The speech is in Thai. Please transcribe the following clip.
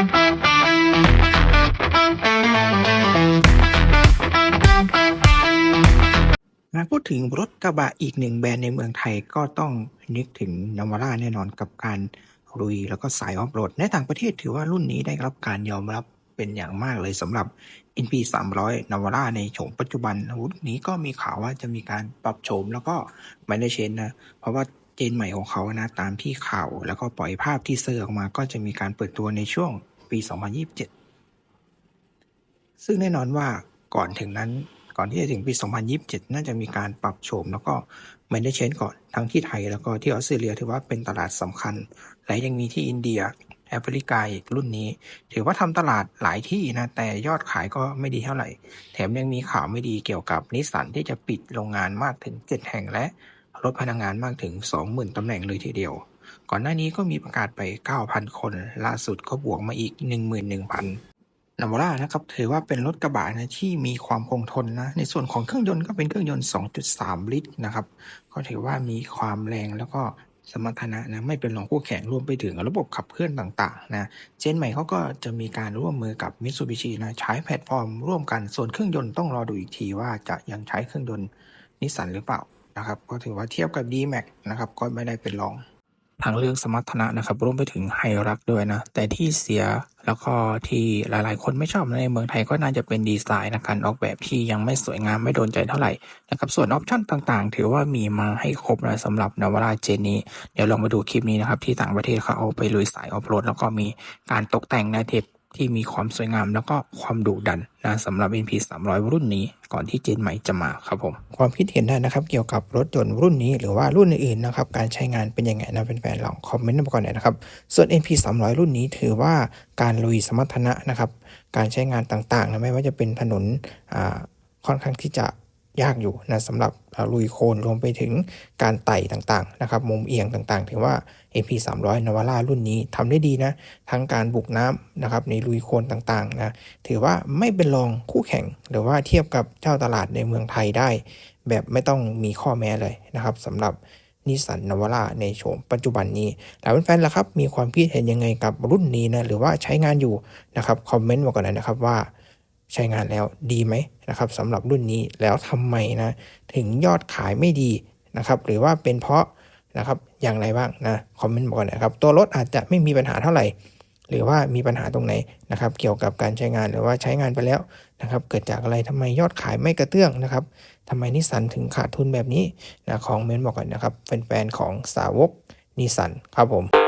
มาพูดถึงรถกระบะอีกหนึ่งแบรนด์ในเมืองไทยก็ต้องนึกถึงนาวาร่าแน่นอนกับการลุยแล้วก็สายออฟโรดในต่างประเทศถือว่ารุ่นนี้ได้รับการยอมรับเป็นอย่างมากเลยสำหรับ NP 300 Navara ในโฉมปัจจุบันรุ่นนี้ก็มีข่าวว่าจะมีการปรับโฉมแล้วก็ไม่ได้เชนนะ เพราะว่า เจนใหม่ของเขานะตามที่ข่าว แล้วก็ปล่อยภาพที่เซอร์ออกมาก็จะมีการเปิดตัวในช่วงปี 2027 ซึ่งแน่นอนว่าก่อนถึงนั้น ก่อนที่จะถึงปี 2027 น่าจะมีการปรับโฉมแล้วก็ไม่ได้เชนก่อนทั้งที่ไทยแล้วก็ที่ออสเตรเลียถือว่าเป็นตลาดสำคัญ และยังมีที่อินเดียแอฟริกาอีกรุ่นนี้ ถือว่าทำตลาดหลายที่นะ แต่ยอดขายก็ไม่ดีเท่าไหร่ แถมยังมีข่าวไม่ดีเกี่ยวกับนิสสันที่จะปิดโรงงานมากถึง 7 แห่งและ ลดพนักงานมากถึง 20,000 ตำแหน่งเลยทีเดียว ก่อนหน้านี้ก็มีประกาศไป 9,000 คน ล่าสุดก็บวกมาอีก 11,000 นาวาร่านะครับถือว่าเป็นรถกระบะนะที่มีความคงทนนะ ในส่วนของเครื่องยนต์ก็เป็นเครื่องยนต์ 2.3 ลิตรนะครับ ก็ถือว่ามีความแรงแล้วก็สมรรถนะนะไม่เป็นรองคู่แข่งรวมไปถึงระบบขับเคลื่อนต่างๆนะเจนใหม่เขาก็จะมีการร่วมมือกับ Mitsubishi นะใช้แพลตฟอร์มร่วมกันส่วนเครื่องยนต์ต้องรอดูอีกทีว่าจะยังใช้เครื่องยนต์นิสสันหรือเปล่า นะครับ ก็ถือว่าเทียบกับ D-Max นะครับ ก็ไม่ได้เป็นรองทั้งเรื่องสมรรถนะนะครับรวมไปถึงไฮรักด้วยนะ แต่ที่เสียแล้วก็ที่หลายๆ คนไม่ชอบในเมืองไทยก็น่าจะเป็นดีไซน์นะการออกแบบที่ยังไม่สวยงามไม่โดนใจเท่าไหร่นะครับส่วนออปชั่นต่างๆ ถือว่ามีมาให้ครบนะสำหรับนวาร่าเจนนี้ เดี๋ยวลองมาดูคลิปนี้นะครับที่ต่างประเทศเขาเอาไปลุยสายออฟโรดแล้วก็มีการตกแต่งนะเทป ที่มีความสวยงามแล้วก็ความดุดันนะสำหรับ NP 300 รุ่นนี้ก่อนที่เจนใหม่จะมาครับผม ความคิดเห็นได้นะครับ เกี่ยวกับรถยนต์รุ่นนี้หรือว่ารุ่นอื่นๆนะครับการใช้งานเป็นยังไงนะแฟนๆลองคอมเมนต์มาก่อนหน่อยนะครับ ส่วน NP 300 รุ่นนี้ถือว่าการลุยสมรรถนะนะครับ การใช้งานต่างๆนะไม่ว่าจะเป็นถนนอ่าค่อนข้างที่จะ ยากอยู่นะสำหรับลุยโคลนรวมไปถึงการไต่ต่างๆนะครับมุมเอียงต่างๆ ถือว่า AP 300 Navara รุ่นนี้ทำได้ดีนะทั้งการบุกน้ำนะครับในลุยโคลนต่างๆนะถือว่าไม่เป็นรองคู่แข่ง หรือว่าเทียบกับเจ้าตลาดในเมืองไทยได้ แบบไม่ต้องมีข้อแม้เลยนะครับสำหรับนิสสันนวาร่าในโฉมปัจจุบันนี้แล้วแฟนๆล่ะครับมีความคิดเห็นยังไงกับรุ่นนี้นะหรือว่าใช้งานอยู่นะครับคอมเมนต์มาก่อนนะครับว่า ใช้งานแล้วดีไหมนะครับสำหรับรุ่นนี้แล้วทำไมนะถึงยอดขายไม่ดีนะครับ หรือว่าเป็นเพราะนะครับอย่างไรบ้างนะคอมเมนต์มาก่อนนะครับ ตัวรถอาจจะไม่มีปัญหาเท่าไหร่ หรือว่ามีปัญหาตรงไหนนะครับ เกี่ยวกับการใช้งานหรือว่าใช้งานไปแล้วนะครับ เกิดจากอะไรทำไมยอดขายไม่กระเตื้องนะครับทำไมนิสสันถึงขาดทุนแบบนี้นะของเมนบอกก่อนนะครับแฟนๆของสาวกนิสสันครับผม